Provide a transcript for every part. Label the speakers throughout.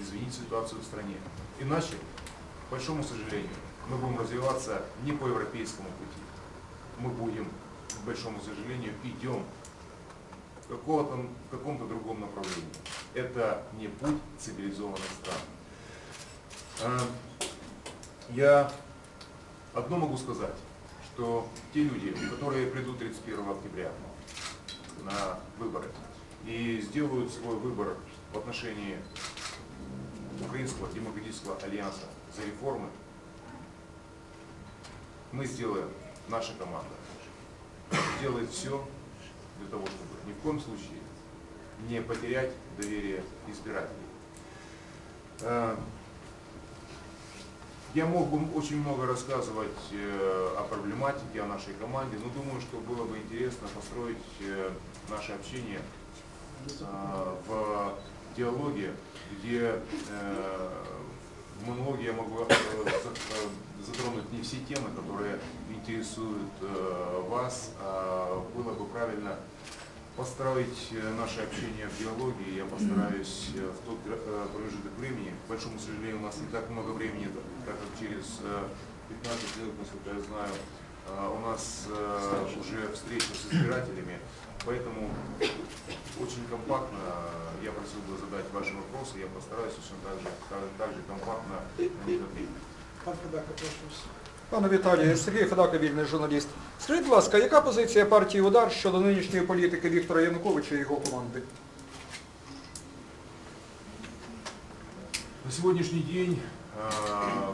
Speaker 1: изменить ситуацию в стране. Иначе, к большому сожалению, мы будем развиваться не по европейскому пути. Мы будем, к большому сожалению, идем в какого-то- в каком-то другом направлении. Это не путь цивилизованных стран. Э, Я одно могу сказать, что те люди, которые придут 31 октября на выборы и сделают свой выбор в отношении Украинского демократического альянса за реформы, мы сделаем, наша команда сделает все для того, чтобы ни в коем случае не потерять доверие избирателей. Э, Я мог бы очень много рассказывать э, о проблематике, о нашей команде, но думаю, что было бы интересно построить э, наше общение в диалоге, где э, в монологе я могу э, э, затронуть не все темы, которые интересуют э, вас, а было бы правильно построить э, наше общение в диалоге. Я постараюсь э, в тот э, промежуток времени, к большому сожалению, у нас не так много времени, так как через э, 15 лет, насколько я знаю, э, у нас э, уже встреча с избирателями, поэтому очень компактно э, я просил бы задать ваши вопросы, я постараюсь точно так же, так, так же компактно на них ответить.
Speaker 2: Пан Федака, прошу вас.
Speaker 3: Пане Віталію, Сергій Федака, вільний журналіст. Скажіть, будь ласка, яка позиція партії Удар щодо нинішньої політики Віктора Януковича і його команди?
Speaker 1: На сегодняшний день э,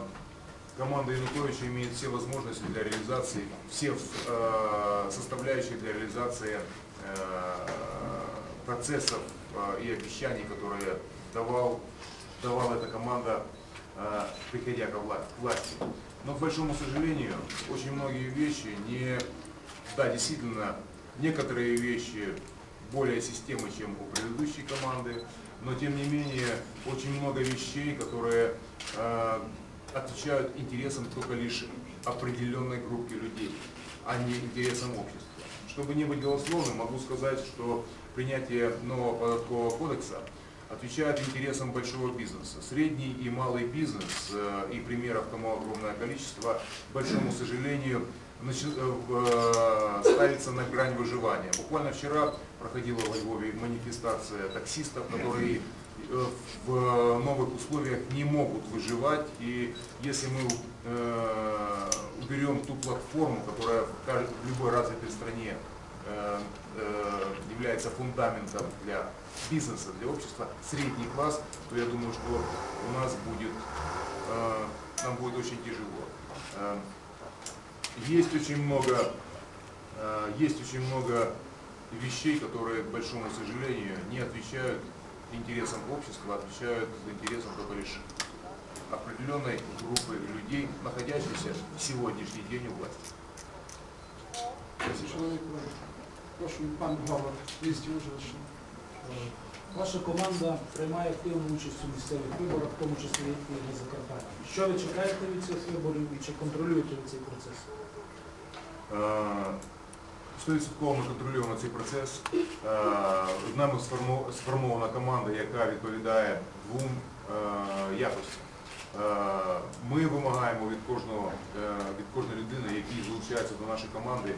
Speaker 1: команда Януковича имеет все возможности для реализации, все э, составляющие для реализации э, процессов э, и обещаний, которые давал, давала эта команда, э, приходя к вла- к власти. Но, к большому сожалению, очень многие вещи не... Да, действительно, некоторые вещи более системы, чем у предыдущей команды, но тем не менее очень много вещей, которые э, отвечают интересам только лишь определенной группы людей, а не интересам общества. Чтобы не быть голословным, могу сказать, что принятие нового податкового кодекса отвечает интересам большого бизнеса. Средний и малый бизнес, э, и примеров тому огромное количество, к большому сожалению, э, в- э, ставится на грань выживания. Буквально вчера проходила во Львове манифестация таксистов, которые в новых условиях не могут выживать. И если мы э, уберем ту платформу, которая в любой развитой стране э, э, является фундаментом для бизнеса, для общества, средний класс, то я думаю, что у нас будет, э, нам будет очень тяжело. Э, Есть очень много, э, есть очень много вещей, которые, к большому сожалению, не отвечают интересам общества, отвечают интересам только лишь определенной группы людей, находящихся в сегодняшний день у власти. Спасибо.
Speaker 2: Прошу, пан Говард, 200 Ужгородщина.
Speaker 4: Ваша команда приймає активну участь у місцевих виборах, в тому числі і на Закарпатті. Що ви чекаєте від цих виборів і чи контролюєте ви цей процес?
Speaker 1: Е, Стовідсотково ми контролюємо цей процес. Е, Нами сформована команда, яка відповідає двом е, якостям. Е, Ми вимагаємо від кожного е, від кожної людини, який залучається до нашої команди,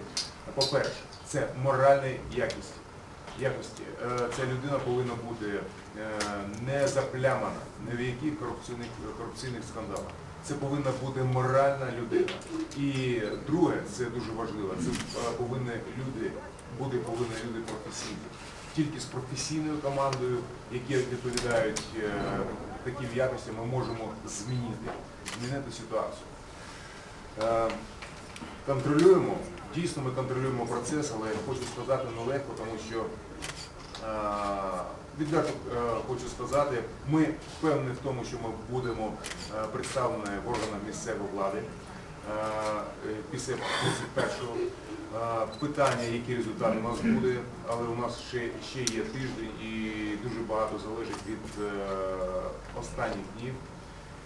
Speaker 1: по-перше, це моральні якості. якості. Е, Ця людина повинна бути не заплямана ні в яких корупційних, корупційних скандалах. Це повинна бути моральна людина. І друге, це дуже важливо, це повинні люди, бути повинні люди професійні. Тільки з професійною командою, які відповідають е, таким якостям, ми можемо змінити, змінити ситуацію. Е, Контролюємо, дійсно ми контролюємо процес, але я хочу сказати нелегко, тому що е, відверто хочу сказати, ми впевнені в тому, що ми будемо представлені в органах місцевої влади після 31-го. Питання, який результат у нас буде, але у нас ще ще є тиждень і дуже багато залежить від е, останніх днів.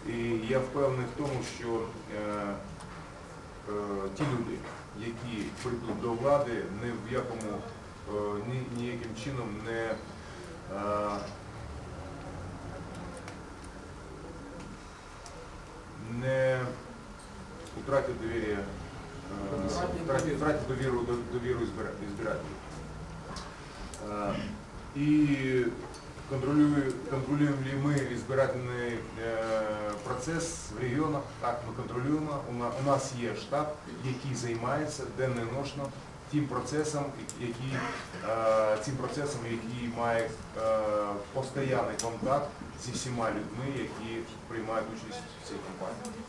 Speaker 1: І я впевнений в тому, що е, е, ті люди, які прийдуть до влади, ні в якому е, ні, ніяким чином не е, не втратять довір'я
Speaker 2: Втратят
Speaker 1: втратят,
Speaker 2: доверие.
Speaker 1: втратят довіру, до- довіру избира- избирателей. Э, И контролюем, контролюем ли мы избирательный э, процесс в регіонах? Так, ми контролюємо. У на- У нас є штаб, який займається денно і ночно тим процесом, який, е, цим процесом, який має е, постійний контакт зі всіма людьми, які приймають участь в цій кампанії.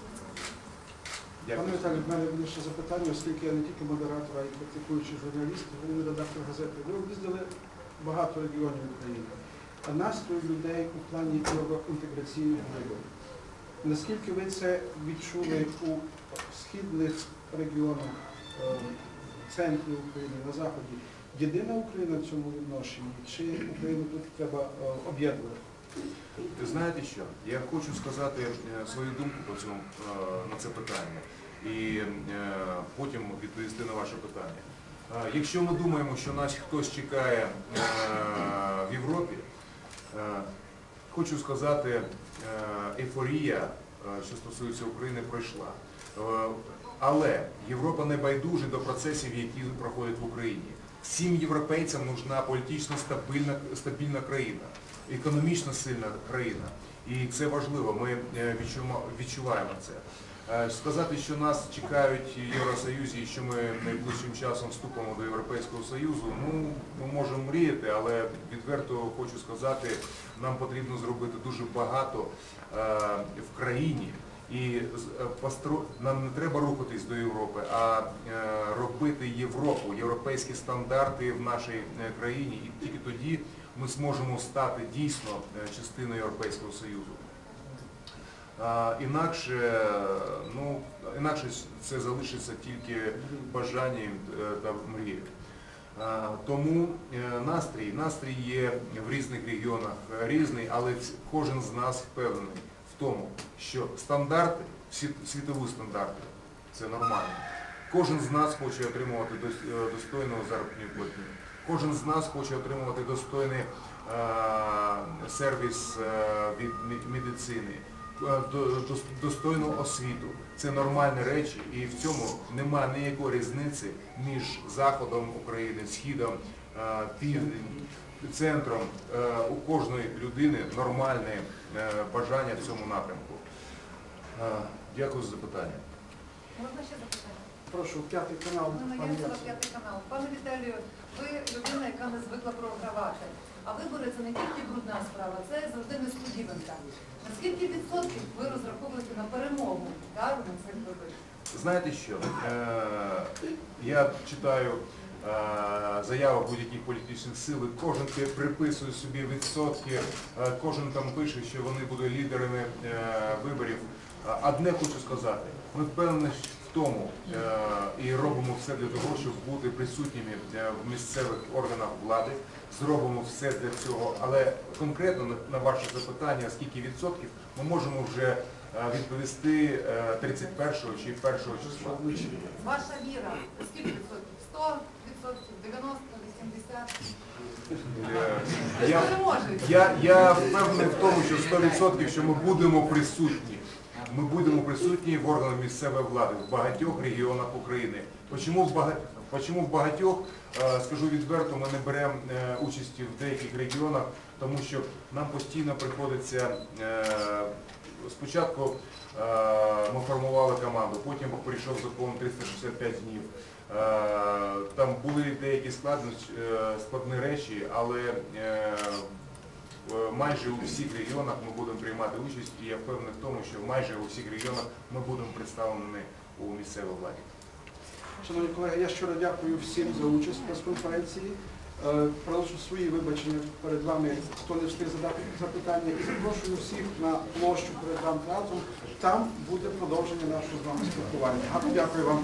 Speaker 2: Пане. Віталій, в мене буде ще запитання, оскільки я не тільки модератор, а й практикуючий журналіст, головний редактор газети. Ви об'їздили багато регіонів України. А настрій людей у плані євроінтеграційних виборів. Наскільки ви це відчули у східних регіонах, е, центрі України, на заході? Єдина Україна в цьому відношенні? Чи Україну тут треба е, об'єднувати?
Speaker 1: Ви знаєте що? Я хочу сказати е, свою думку по цьому, е, на це питання і е, потім відповісти на ваше питання. Якщо ми думаємо, що нас хтось чекає в Європі, хочу сказати, ейфорія, що стосується України, пройшла. Але Європа не байдужа до процесів, які проходять в Україні. Всім європейцям нужна політично стабільна, стабільна країна економічно сильна країна. І це важливо, ми е, відчуваємо це. Е, Сказати, що нас чекають Євросоюзі і що ми найближчим часом вступимо до Європейського Союзу, ну, ми можемо мріяти, але відверто хочу сказати, нам потрібно зробити дуже багато е, в країні. І е, нам не треба рухатись до Європи, а е, робити Європу, європейські стандарти в нашій е, країні. І тільки тоді ми зможемо стати дійсно частиною Європейського Союзу. Інакше, ну, інакше це залишиться тільки бажанням та мрією. Тому настрій, настрій є в різних регіонах різний, але кожен з нас впевнений тому, що стандарти, світові стандарти, це нормально. Кожен з нас хоче отримувати е, достойну заробітну платню. Кожен з нас хоче отримувати достойний е, сервіс е, від медицини, до- дос- достойну освіту. Це нормальні речі, і в цьому немає ніякої різниці між заходом України, східом, е, південь, центром. Е, У кожної людини нормальне е, бажання в цьому напрямку. Дякую за запитання.
Speaker 5: Можна ще запитання?
Speaker 2: Прошу, п'ятий канал,
Speaker 5: надіємося п'ятий канал. Пане Віталію, ви людина, яка не звикла програвати. А вибори це не тільки брудна справа, це завжди несподіванка. Наскільки відсотків ви розраховуєте на перемогу Дару на цих виборах?
Speaker 1: Знаєте що? Е, Я читаю е, заяви будь-яких політичних сил, кожен приписує собі відсотки, е, кожен там пише, що вони будуть лідерами е, виборів. Одне хочу сказати, ми впевнені в тому і робимо все для того, щоб бути присутніми в місцевих органах влади. Зробимо все для цього, але конкретно на- ваше запитання, скільки відсотків, ми можемо вже відповісти е, 31 чи 1 числа.
Speaker 5: Ваша віра, скільки відсотків? 100 відсотків, 90, 80? Ви ж
Speaker 1: Я, я, я впевнений в тому, що 100% що ми будемо присутні. Ми будемо присутні в органах місцевої влади в багатьох регіонах України. Почому в багатьох? Почому в багатьох, Е, скажу відверто, ми не беремо е, участі в деяких регіонах, тому що нам постійно приходиться е, спочатку е, ми формували команду, потім прийшов закон 365 днів. Е, Там були деякі складності, е, складні речі, але майже у всіх регіонах ми будемо приймати участь, і я впевнений в тому, що майже у всіх регіонах ми будемо представлені у місцевій владі.
Speaker 2: Шановні колеги, я щиро дякую всім за участь в прес-конференції. Е, Приношу свої вибачення перед вами, хто не встиг задати запитання, і запрошую всіх на площу перед вам драмтеатром. Там буде продовження нашого з вами спілкування. Дякую вам.